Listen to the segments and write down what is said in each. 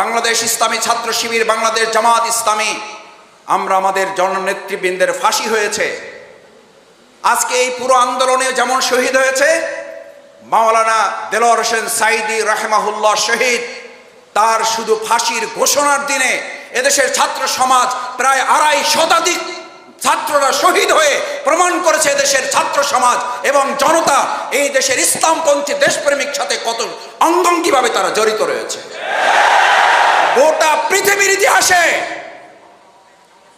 বাংলাদেশ ইসলামী ছাত্র শিবির, বাংলাদেশ জামাত ইসলামী। আমরা আমাদের জননেতৃবৃন্দের ফাঁসি হয়েছে। আজকে এই পুরো আন্দোলনে যেমন শহীদ হয়েছে, মাওলানা দেলোয়ার হোসেন সাইদি রাহমাহুল্লাহ শহীদ, তার শুধু ফাঁসির ঘোষণার দিনে এদেশের ছাত্র সমাজ প্রায় আড়াই শতাধিক ছাত্ররা শহীদ হয়ে প্রমাণ করেছে এদেশের ছাত্র সমাজ এবং জনতা এই দেশের ইসলামপন্থী দেশপ্রেমিক সাথে কত অঙ্গঙ্গিভাবে তারা জড়িত রয়েছে। পৃথিবীর ইতিহাসে।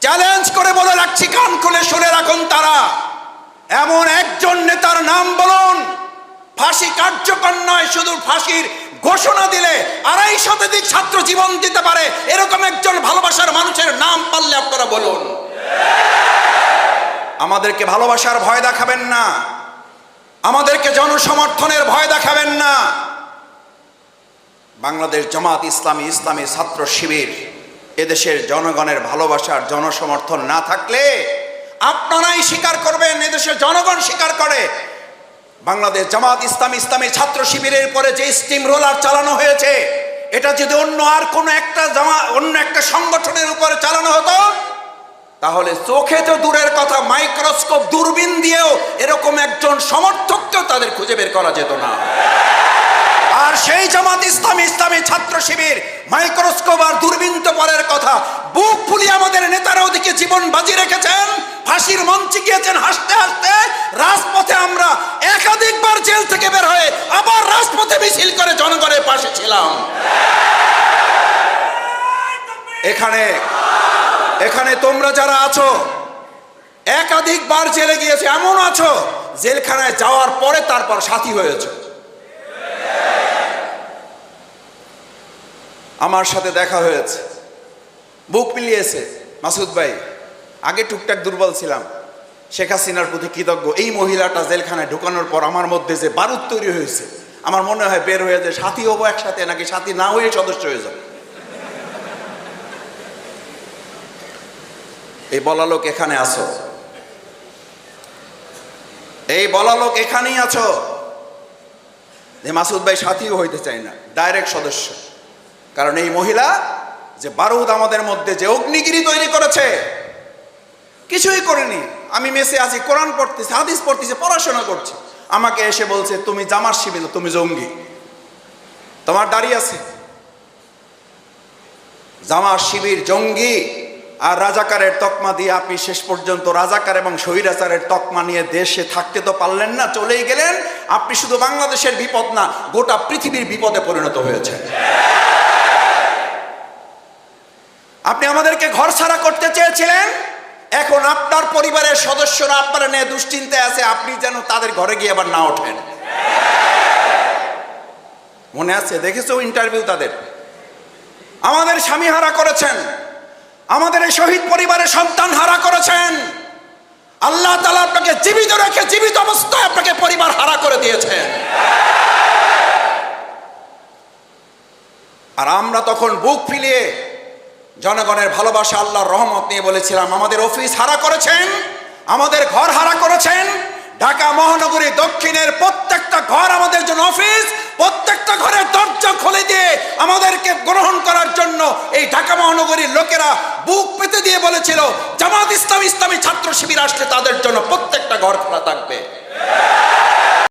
চ্যালেঞ্জ করে বলে রাখছি, কান খুলে শুনে রাখুন তারা। এমন একজন নেতার নাম বলুন, ফাঁসি কার্যকর নয়, শুধু ফাঁসির ঘোষণা দিলে আড়াই শতাধিক ছাত্র জীবন দিতে পারে। এরকম একজন ভালোবাসার মানুষের নাম পারলে আপনারা বলুন। আমাদেরকে ভালোবাসার ভয় দেখাবেন না। আমাদেরকে জনসমর্থনের ভয় দেখাবেন না। বাংলাদেশ জামাত ইসলামী ইসলামী ছাত্র শিবির এদেশের জনগণের ভালোবাসার জনসমর্থন না থাকলে আপনারাই স্বীকার করবেন, এদেশের জনগণ স্বীকার করে। বাংলাদেশ জামাত ইসলাম ইসলামী ছাত্র শিবিরের পরে যে স্টিম রোলার চালানো হয়েছে, এটা যদি অন্য আর কোনো একটা জামা, অন্য একটা সংগঠনের উপরে চালানো হতো, তাহলে চোখে তো দূরের কথা মাইক্রোস্কোপ দূরবীন দিয়েও এরকম একজন সমর্থককেও তাদের খুঁজে বের করা যেত না। সেই জামাত ইসলামী ইসলামী ছাত্র শিবির, মাইক্রোস্কোপ আর দূরবীন তো পরের কথা। বুক ফুলিয়ে আমাদের নেতারা ওদিকে জীবন বাজি রেখেছেন, ফাঁসির মঞ্চে গিয়েছেন, হাসতে হাসতে রাজপথে আমরা একাধিকবার জেল থেকে বের হয়ে আবার রাজপথে মিছিল করে জনগণের পাশে ছিলাম। এখানে এখানে তোমরা যারা আছো, একাধিকবার জেলে গিয়েছে এমন আছো, জেলখানায় যাওয়ার পরে তারপর সাথী হয়েছে। আমার সাথে দেখা হয়েছে। বুক মিলিয়েছে মাসুদ ভাই। আগে টুকটাক দুর্বল ছিলাম। শেখ হাসিনার প্রতি কৃতজ্ঞ। এই মহিলাটা জেলখানায় ঢুকানোর পর আমার মধ্যে যে বারুদ তৈরি হয়েছে, আমার মনে হয় বের হয়ে যে সাথী হব একসাথে নাকি সাথী না হয়ে সদস্য হয়ে যাবে। এই বলা লোক এখানে আছো? এই বলা লোক এখানেই আছো? যে মাসুদ ভাই সাথীও হইতে চায় না, ডাইরেক্ট সদস্য। কারণ এই মহিলা যে বারুদ আমাদের মধ্যে যে অগ্নিগিরি তৈরি করেছে কিছুই করেনি। আমি মেসে আছি কোরআন পড়তেছি হাদিস পড়তেছি পড়াশোনা করছি। আমাকে এসে বলছে তুমি জামার শিবির না, তুমি জঙ্গি। তোমার দাঁড়িয়ে আছে? জামার শিবির জঙ্গি আর রাজাকারের তকমা দিয়ে আপনি শেষ পর্যন্ত রাজাকার এবং স্বৈরাচারের তকমা নিয়ে দেশে থাকতে তো পারলেন না চলেই গেলেন। আপনি শুধু বাংলাদেশের বিপদ না গোটা পৃথিবীর বিপদে পরিণত হয়েছে আপনি আমাদেরকে ঘর ছাড়া করতে চেয়েছিলেন? এখন আপনার পরিবারের সদস্যরা আপনারা নিয়ে দুশ্চিন্তায় আছে, আপনি যেন তাদের ঘরে গিয়ে আবার না ওঠেন। মনে আছে? দেখেছ ইন্টারভিউ তাদের? আমাদের স্বামী হারা করেছেন। আমাদের এই শহীদ পরিবারের সন্তান হারা করেছেন। আল্লাহ তালা আপনাকে জীবিত রেখে জীবিত অবস্থায় আপনাকে পরিবার হারা করে দিয়েছেন। আর আমরা তখন বুক ফিলিয়ে জনগণের ভালোবাসা আল্লাহর রহমত নিয়ে বলেছিলাম, আমাদের অফিস হারা করেছেন, আমাদের ঘর হারা করেছেন। ঢাকা মহানগরী দক্ষিণের প্রত্যেকটা ঘর আমাদের জন্য অফিস, প্রত্যেকটা ঘরের দরজা খুলে দিয়ে আমাদেরকে গ্রহণ করার জন্য এই ঢাকা মহানগরীর লোকেরা বুক পেতে দিয়ে বলেছিল, জামাত ইসলাম ইসলামী ছাত্র শিবির আসলে তাদের জন্য প্রত্যেকটা ঘর খোলা থাকবে।